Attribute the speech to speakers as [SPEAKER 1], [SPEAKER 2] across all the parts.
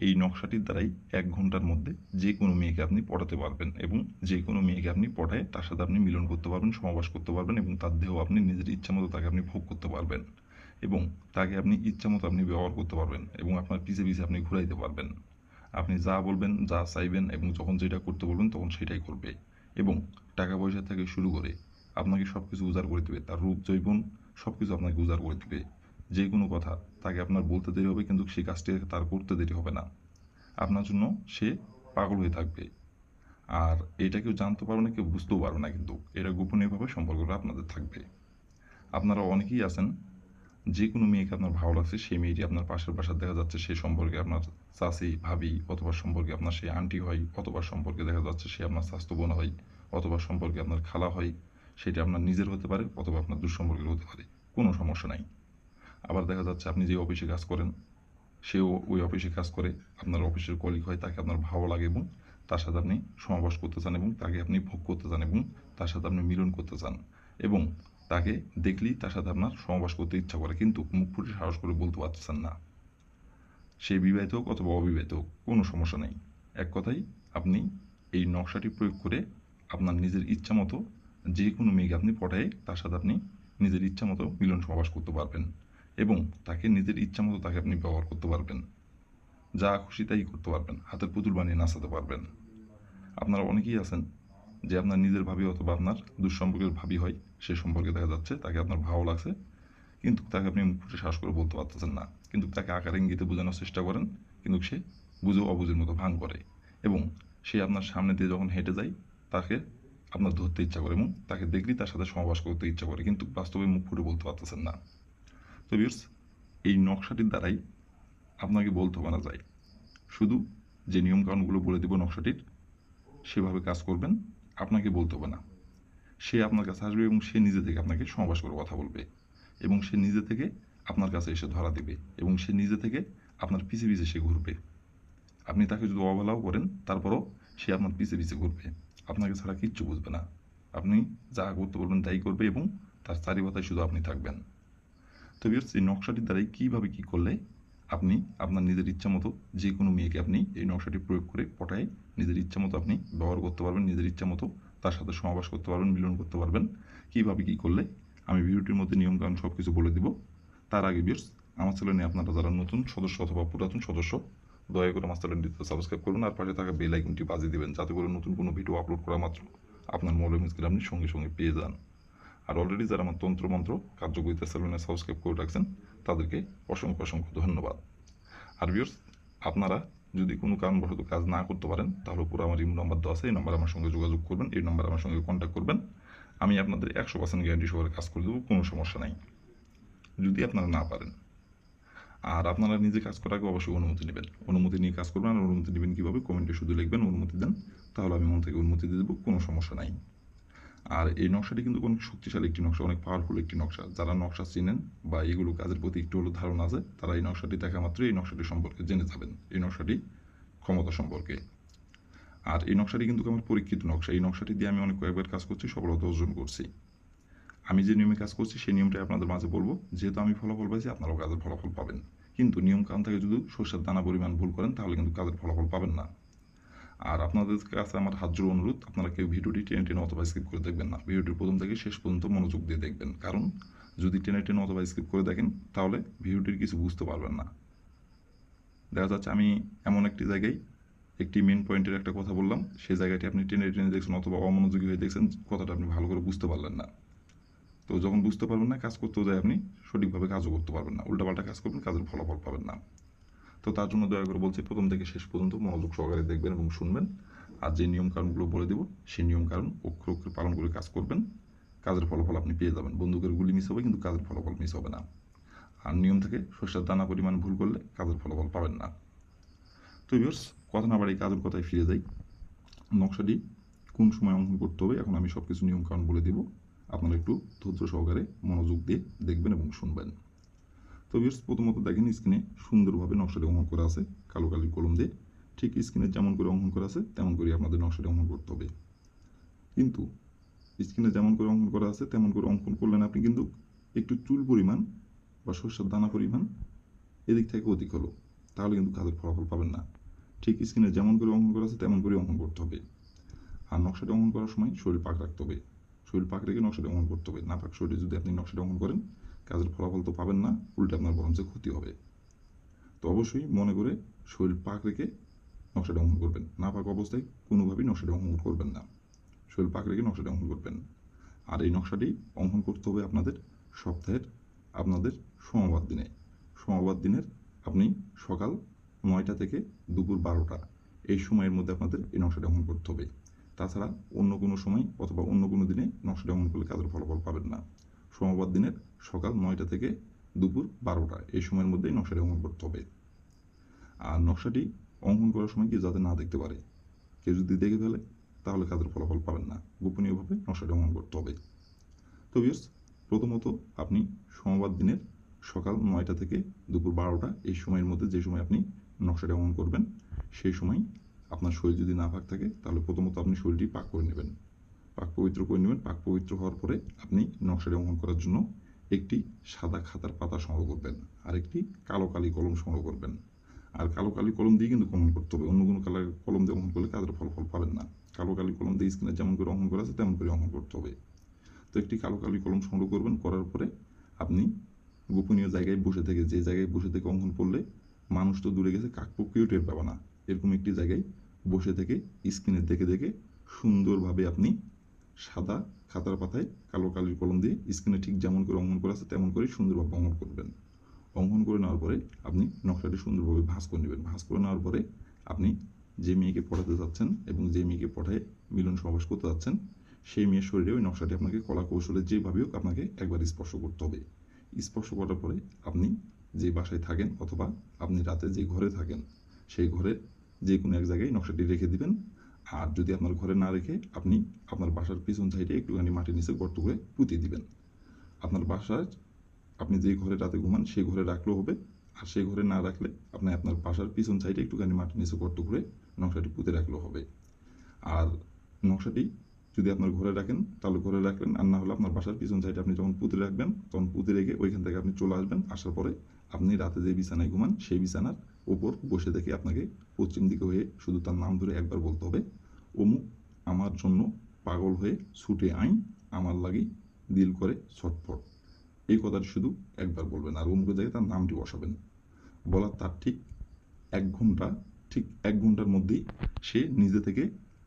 [SPEAKER 1] এই নকশাটির দ্বারাই এক ঘণ্টার মধ্যে যে কোনো মেয়েকে আপনি পটাতে পারবেন এবং যে কোনো মেয়েকে আপনি পটায় তার সাথে আপনি মিলন করতে পারবেন সমাবাস করতে পারবেন এবং তার দেহ আপনি নিজের ইচ্ছা মতো তাকে আপনি ভোগ করতে পারবেন এবং তাকে আপনি ইচ্ছা মতো আপনি ব্যবহার করতে পারবেন এবং আপনার পিছে পিছে আপনি ঘুরাইতে পারবেন। আপনি যা বলবেন, যা চাইবেন এবং যখন যেটা করতে বলবেন তখন সেটাই করবে এবং টাকা পয়সা থেকে শুরু করে আপনাকে সব কিছু উজাড় করে দেবে। তার রূপ, জৈবন সব কিছু আপনাকে উজাড় করে দেবে। যে কোনো কথা, তাকে আপনার বলতে দেরি হবে কিন্তু সেই কাজটি তার করতে দেরি হবে না। আপনার জন্য সে পাগল হয়ে থাকবে। আর এটা কেউ জানতে পারবে না, কেউ বুঝতেও পারবে না কিন্তু। এটা গোপনীয়ভাবে সম্পর্কটা আপনাদের থাকবে। আপনারা অনেকেই আছেন যে কোনো মেয়েকে আপনার ভালো লাগছে, সেই মেয়েটি আপনার পাশের বাসার দেখা যাচ্ছে সেই সম্পর্কে আপনার চাষি ভাবি, অথবা সম্পর্কে আপনার সেই আন্টি হয়, অথবা সম্পর্কে দেখা যাচ্ছে সে আপনার স্বাস্থ্য বোন হয়, অথবা সম্পর্কে আপনার খালা হয়, সেটা আপনার নিজের হতে পারে, অথবা আপনার দুঃসম্পর্কের হতে পারে। কোনো সমস্যা নাই। আবার দেখা যাচ্ছে আপনি যে অফিসে কাজ করেন, সেও ওই অফিসে কাজ করে, আপনার অফিসের কলিগ হয়, তাকে আপনার ভালো লাগে এবং তার সাথে আপনি সমাবাস করতে চান এবং তাকে আপনি ভোগ করতে চান এবং তার সাথে আপনি মিলন করতে চান এবং তাকে দেখলেই তার সাথে আপনার সমাবাস করতে ইচ্ছা করে। কিন্তু মুখ ফুটে সাহস করে বলতে পারতেছেন না। সে বিবাহিত হোক অথবা অবিবাহিত হোক, কোনো সমস্যা নেই। এক কথাই আপনি এই নকশাটি প্রয়োগ করে আপনার নিজের ইচ্ছা মতো যে কোনো মেয়েকে আপনি পটায়ে তার সাথে আপনি নিজের ইচ্ছা মতো মিলন সমাবাস করতে পারবেন। এবং তাকে নিজের ইচ্ছা মতো তাকে আপনি ব্যবহার করতে পারবেন। যা খুশি তাই করতে পারবেন। হাতের পুতুল বানিয়ে নাচাতে পারবেন। আপনারা অনেকেই আছেন যে আপনার নিজের ভাবি অথবা আপনার দুঃসম্পর্কের ভাবি হয়, সে সম্পর্কে দেখা যাচ্ছে, তাকে আপনার ভালো লাগছে, কিন্তু তাকে আপনি মুখ ফুটে শ্বাস করে বলতে পারতেছেন না। কিন্তু তাকে আকার ইঙ্গিতে বোঝানোর চেষ্টা করেন, কিন্তু সে বুঝেও অবুঝের মতো ভাঙ করে এবং সে আপনার সামনে দিয়ে যখন হেঁটে যায়, তাকে আপনার ধরতে ইচ্ছা করে এবং তাকে দেখলেই তার সাথে সমাবাস করতে ইচ্ছা করে, কিন্তু বাস্তবে মুখ ফুটে বলতে পারতেছেন না। তো ভিউর্স এই নকশাটির দ্বারাই আপনাকে বলতে বানা যায় শুধু যে নিয়মকানুনগুলো বলে দেবো নকশাটির, সেভাবে কাজ করবেন, আপনাকে বলতে হবে না। সে আপনার কাছে আসবে এবং সে নিজে থেকে আপনাকে সমাবাস করে কথা বলবে এবং সে নিজে থেকে আপনার কাছে এসে ধরা দেবে এবং সে নিজে থেকে আপনার পিছে পিছে সে ঘুরবে। আপনি তাকে যদি অবহেলাও করেন, তারপরও সে আপনার পিছে পিছে ঘুরবে। আপনাকে ছাড়া কিচ্ছু বুঝবে না। আপনি যা করতে বলবেন তাই করবে এবং তার চারিপাতায় শুধু আপনি থাকবেন। তো ভিউর্স এই নকশাটির দ্বারাই কীভাবে কী করলে আপনি আপনার নিজের ইচ্ছা মতো যে কোনো মেয়েকে আপনি এই নকশাটি প্রয়োগ করে পটায় নিজের ইচ্ছা মতো আপনি ব্যবহার করতে পারবেন, নিজের ইচ্ছা মতো তার সাথে সমাবাস করতে পারবেন, মিলন করতে পারবেন। কীভাবে কী করলে? আমি ভিডিওটির মধ্যে নিয়মকানুন সব কিছু বলে দিব। তার আগে ভিউর্স আমার চ্যানেলে আপনারা যারা নতুন সদস্য অথবা পুরাতন সদস্য, দয়া করে আমার চ্যানেলটিতে সাবস্ক্রাইব করুন আর পাশে থাকা বেল বাজিয়ে দেবেন, যাতে করে নতুন কোনো ভিডিও আপলোড করা মাত্র আপনার মোবাইল মিসকে আপনি সঙ্গে সঙ্গে পেয়ে যান। আর অলরেডি যারা আমার তন্ত্রমন্ত্র কার্যকরিতা সেলুনে সাবস্ক্রাইব করে রাখছেন, তাদেরকে অসংখ্য অসংখ্য ধন্যবাদ। আর ভিউর্স আপনারা যদি কোনো কারণবশত কাজ না করতে পারেন, তাহলে পুরো আমার ইমো নাম্বার দেওয়া আছে, এই নাম্বার আমার সঙ্গে যোগাযোগ করবেন, এই নাম্বার আমার সঙ্গে কন্ট্যাক্ট করবেন। আমি আপনাদের একশো পার্সেন্ট গ্যারান্টি সহকারে কাজ করে দেবো, কোনো সমস্যা নাই। যদি আপনারা না পারেন, আর আপনারা নিজে কাজ করার আগে অবশ্যই অনুমতি নেবেন। অনুমতি নিয়ে কাজ করবেন, আর অনুমতি নেবেন কীভাবে? কমেন্টে শুধু লিখবেন, অনুমতি দেন, তাহলে আমি মন থেকে অনুমতি দিয়ে দেবো, কোনো সমস্যা নাই। আর এই নকশাটি কিন্তু অনেক শক্তিশালী একটি নকশা, অনেক পাওয়ারফুল একটি নকশা। যারা নকশা চিনেন বা এগুলো কাজের প্রতি একটু হলো ধারণা আছে, তারা এই নকশাটি দেখা মাত্র এই নকশাটি সম্পর্কে জেনে যাবেন। এই নকশাটি ক্ষমতা সম্পর্কে। আর এই নকশাটি কিন্তু আমার পরীক্ষিত নকশা। এই নকশাটি দিয়ে আমি অনেক কয়েকবার কাজ করছি, সফলতা অর্জন করছি। আমি যে নিয়মে কাজ করছি, সেই নিয়মটাই আপনাদের মাঝে বলব। যেহেতু আমি ফলাফল পাইছি, আপনারাও কাজের ফলাফল পাবেন। কিন্তু নিয়ম কারণ থেকে যদি সর্ষের দানা পরিমাণ ভুল করেন, তাহলে কিন্তু কাজের ফলাফল পাবেন না। আর আপনাদের কাছে আমার হাত জোড়ো অনুরোধ, আপনারা কেউ ভিডিওটি টেনে টেনে অথবা স্কিপ করে দেখবেন না। ভিডিওটির প্রথম থেকে শেষ পর্যন্ত মনোযোগ দিয়ে দেখবেন। কারণ যদি টেনে টেনে অথবা স্কিপ করে দেখেন, তাহলে ভিডিওটির কিছু বুঝতে পারবেন না। দেখা যাচ্ছে আমি এমন একটি জায়গায় একটি মেন পয়েন্টের একটা কথা বললাম। সেই জায়গাটি আপনি টেনে টেনে দেখছেন অথবা অমনোযোগী হয়ে দেখছেন, কথাটা আপনি ভালো করে বুঝতে পারলেন না। তো যখন বুঝতে পারবেন না, কাজ করতেও যায় আপনি, সঠিকভাবে কাজও করতে পারবেন না। উল্টাপাল্টা কাজ করবেন, কাজের ফলাফল পাবেন না। তো তার জন্য দয়া করে বলছি, প্রথম থেকে শেষ পর্যন্ত মনোযোগ সহকারে দেখবেন এবং শুনবেন। আর যে নিয়ম নিয়মকানুনগুলো বলে দেবো, সেই নিয়মকানুন অক্ষর অক্ষর পালন করে কাজ করবেন। কাজের ফলাফল আপনি পেয়ে যাবেন। বন্দুকের গুলি মিস হবে, কিন্তু কাজের ফলাফল মিস হবে না। আর নিয়ম থেকে শস্যের দানা পরিমাণ ভুল করলে কাজের ফলাফল পাবেন না। তো ভিউর্স কথা না বাড়ি কাজের কথায় ফিরে যাই। নকশাটি কোন সময় অঙ্কন করতে হবে, এখন আমি সব কিছু নিয়মকানুন বলে দিব। আপনারা একটু ধৈর্য সহকারে মনোযোগ দিয়ে দেখবেন এবং শুনবেন। তো ভিউয়ার্স, প্রথমত দেখেন স্ক্রিনে সুন্দরভাবে নকশাটি অঙ্কন করা আছে, কালো কালি কলম দিয়ে। ঠিক স্ক্রিনে যেমন করে অঙ্কন করা আছে, তেমন করে আপনাদের নকশাটি অঙ্কন করতে হবে। কিন্তু স্ক্রিনে যেমন করে অঙ্কন করা আছে, তেমন করে অঙ্কন করলেন আপনি কিন্তু একটু চুল পরিমাণ বা শস্যের দানা পরিমাণ এদিক থেকে অধিক হলো। তাহলে কিন্তু কাজের ফলাফল পাবেন না। ঠিক স্ক্রিনে যেমন করে অঙ্কন করা আছে, তেমন করে অঙ্কন করতে হবে। আর নকশাটি অঙ্কন করার সময় শরীর পাক রাখতে হবে। শরীর পাক রেখে নকশাটি অঙ্কন করতে হবে। না পাক শরীরে যদি আপনি নকশাটি অঙ্কন করেন কাজের ফলাফল তো পাবেন না, উল্টে আপনার বরঞ্চ ক্ষতি হবে। তো অবশ্যই মনে করে শরীর পাক রেখে নকশাটা অঙ্কন করবেন। না পাক অবস্থায় কোনোভাবেই নকশাটা অঙ্কন করবেন না। শরীর পাক রেখে নকশাটি অঙ্কন করবেন। আর এই নকশাটি অঙ্কন করতে হবে আপনাদের সপ্তাহের, আপনাদের সোমবার দিনে। সোমবার দিনের আপনি সকাল নয়টা থেকে দুপুর বারোটা, এই সময়ের মধ্যে আপনাদের এই নকশাটা অঙ্কন করতে হবে। তাছাড়া অন্য কোনো সময় অথবা অন্য কোনো দিনে নকশাটি অঙ্কন করলে কাজের ফলাফল পাবেন না। সোমবার দিনের সকাল নয়টা থেকে দুপুর বারোটা, এই সময়ের মধ্যেই নকশাটি অঙ্কন করতে হবে। আর নকশাটি অঙ্কন করার সময় কেউ যাতে না দেখতে পারে, কেউ যদি দেখে ফেলে, তাহলে কাজের ফলাফল পাবেন না। গোপনীয়ভাবে নকশাটি অঙ্কন করতে হবে। তো বিয়ার্স প্রথমত আপনি সোমবার দিনের সকাল নয়টা থেকে দুপুর বারোটা, এই সময়ের মধ্যে যে সময় আপনি নকশাটি অঙ্কন করবেন, সেই সময় আপনার শরীর যদি না পাক থাকে, তাহলে প্রথমত আপনি শরীরটি পাক করে নেবেন। পাক পবিত্র করে নেবেন। পাক পবিত্র হওয়ার পরে আপনি নকশাটি অঙ্কন করার জন্য একটি সাদা খাতার পাতা সংগ্রহ করবেন। আর একটি কালো কালি কলম সংগ্রহ করবেন। আর কালো কালি কলম দিয়ে কিন্তু অঙ্কন করতে হবে। অন্য কোনো কালার কলম দিয়ে অঙ্কন করলে কাজের ফলাফল পাবেন না। কালো কালি কলম দিয়ে স্ক্রিনে যেমন করে অঙ্কন করা আছে, তেমন করে অঙ্কন করতে হবে। তো একটি কালো কালি কলম সংগ্রহ করবেন। করার পরে আপনি গোপনীয় জায়গায় বসে থেকে, যে জায়গায় বসে থেকে অঙ্কন করলে মানুষ তো দূরে গেছে কাকপক্ষীয় টের পাবে না। এরকম একটি জায়গায় বসে থেকে, স্ক্রিনে দেখে দেখে সুন্দরভাবে আপনি সাদা খাতার পাতায় কালো কালির কলম দিয়ে স্ক্রিনে ঠিক যেমন করে অঙ্কন করা আছে, তেমন করে সুন্দরভাবে অঙ্কন করবেন। অঙ্কন করে নেওয়ার পরে আপনি নকশাটি সুন্দরভাবে ভাঁজ করে নেবেন। ভাঁজ করে নেওয়ার পরে আপনি যে মেয়েকে পড়াতে যাচ্ছেন এবং যে মেয়েকে পড়ায় মিলন সমাবেশ করতে যাচ্ছেন, সেই মেয়ের শরীরে ওই নকশাটি আপনাকে কলা কৌশলে যেভাবে হোক আপনাকে একবার স্পর্শ করতে হবে। স্পর্শ করার পরে আপনি যে বাসায় থাকেন অথবা আপনি রাতে যে ঘরে থাকেন, সেই ঘরে যে কোনো এক জায়গায় নকশাটি রেখে দিবেন। আর যদি আপনার ঘরে না রেখে আপনি আপনার বাসার পিছন সাইডে একটুখানি মাটির নিচে গর্ত করে পুঁতে দিবেন। আপনার বাসার আপনি যে ঘরে রাতে ঘুমান, সেই ঘরে রাখলেও হবে। আর সেই ঘরে না রাখলে আপনি আপনার বাসার পিছন সাইডে একটুখানি মাটির নিচে গর্ত করে নকশাটি পুঁতে রাখলেও হবে। আর নকশাটি যদি আপনার ঘরে রাখেন, তাহলে ঘরে রাখলেন আর না হলে আপনার বাসার পিছন সাইডে আপনি যখন পুঁতে রাখবেন, তখন পুঁতে রেখে ওইখান থেকে আপনি চলে আসবেন। আসার পরে আপনি রাতে যে বিছানায় ঘুমান, সেই বিছানার ওপর বসে থেকে আপনাকে পশ্চিম দিকে হয়ে শুধু তার নাম ধরে একবার বলতে হবে অমুক আমার জন্য পাগল হয়ে ছুটে আইন, আমার লাগি দিল করে ছটফট। এই কথাটি শুধু একবার বলবেন আর অমুকের জায়গায় তার নামটি বসাবেন। বলার তার ঠিক এক ঘণ্টা, ঠিক এক ঘণ্টার মধ্যেই সে নিজে থেকে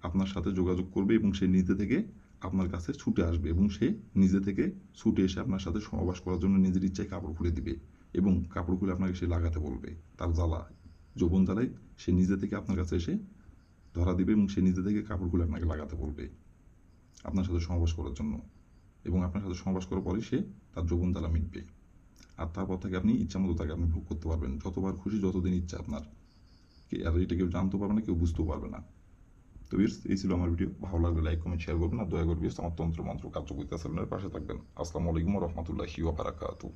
[SPEAKER 1] আপনার সাথে যোগাযোগ করবে এবং সে নিজে থেকে আপনার কাছে ছুটে আসবে এবং সে নিজে থেকে ছুটে এসে আপনার সাথে সহবাস করার জন্য নিজের ইচ্ছায় কাপড় খুলে দিবে এবং কাপড় খুলে আপনাকে সে লাগাতে বলবে, তার জ্বালা। যৌবন জ্বালায় সে নিজে থেকে আপনার কাছে এসে ধরা দিবে এবং সে নিজে থেকে কাপড়গুলো আপনাকে লাগাতে বলবে আপনার সাথে সহবাস করার জন্য। এবং আপনার সাথে সহবাস করার পরে সে তার যৌবন জ্বালা মিটবে। আর তারপর থেকে আপনি ইচ্ছা মতো তাকে আপনি ভোগ করতে পারবেন। যতবার খুশি যতদিন ইচ্ছা আপনার। আর এটা কেউ জানতেও পারবে না, কেউ বুঝতেও পারবে না। তো বিয়ার্স এই ছিল আমার ভিডিও। ভালো লাগলে লাইক, কমেন্ট শেয়ার করবেন। আর দয়া করে বিয়ার্স আমার তন্ত্র, মন্ত্র, কার্যকরিতা চ্যানেলের পাশে থাকবেন। আসসালামু আলাইকুম রহমতুল্লাহি ওয়া বারাকাতুহু।